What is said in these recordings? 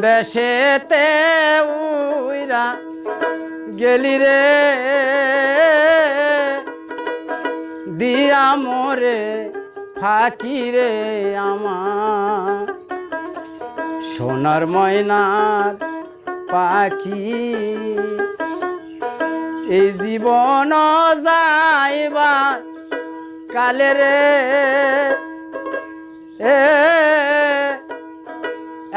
দেশেতে উইরা গেলি রে। দিয়া মোরে ফাঁকি রে আমার। সোনার ময়নার পাখি। এই জীবন যাইবা কালে রে। এ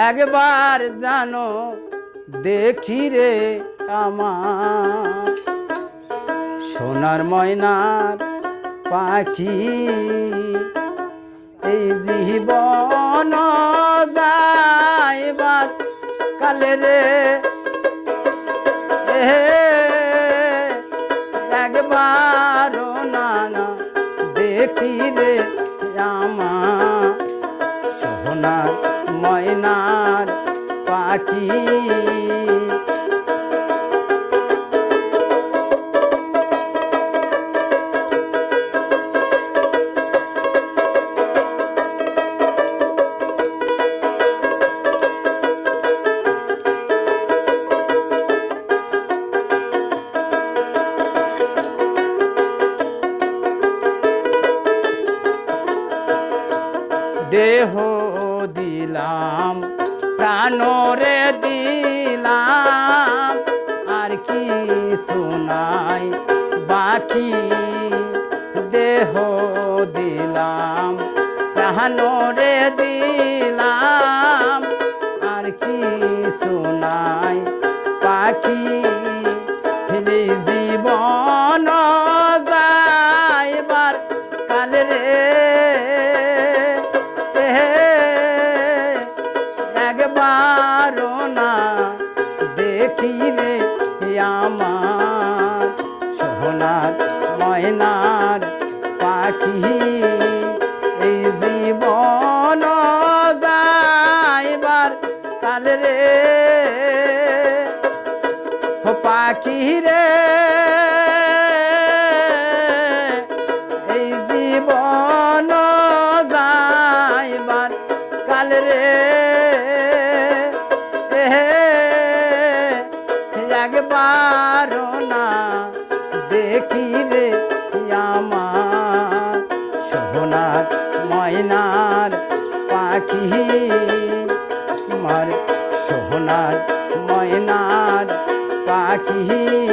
একবার জানো, দেখি রে আমার। সোনার ময়নার পাখি, এই জীবন যাইবার কালে রে। একবার নানা দেখি রে ময়নার পাখি। দেহ দিলাম প্রাণরে দিলাম আর কি শোনাই বাকি দেহ দিলাম প্রাণরে দিলাম। একবার না। দেখি রে আমার সোনার ময়নার পাখি। এই জীবন যাইবার কাল রে। পাখি রে একবার দেখিলে আমার সোনার ময়নার পাখি। মার সোনার ময়নার পাখি।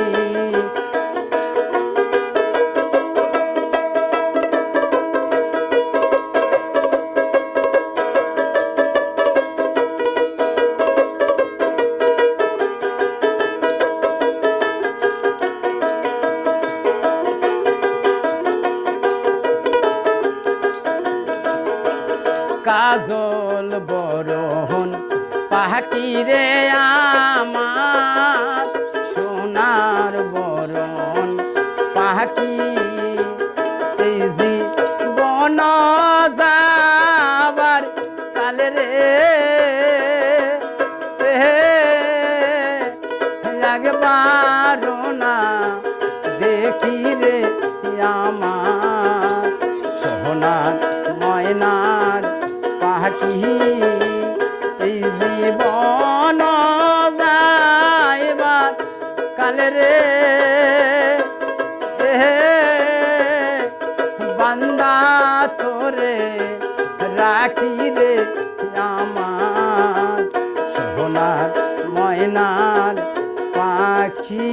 কাজল বরহন পাহাকি রে আমার সোনার বরণ। পাহাকি তেজি বন যাবার কালে রে। একবার না, দেখি রে আমার সোনার ময়নার রাখি রে আমার সোনার ময়নার পাখি।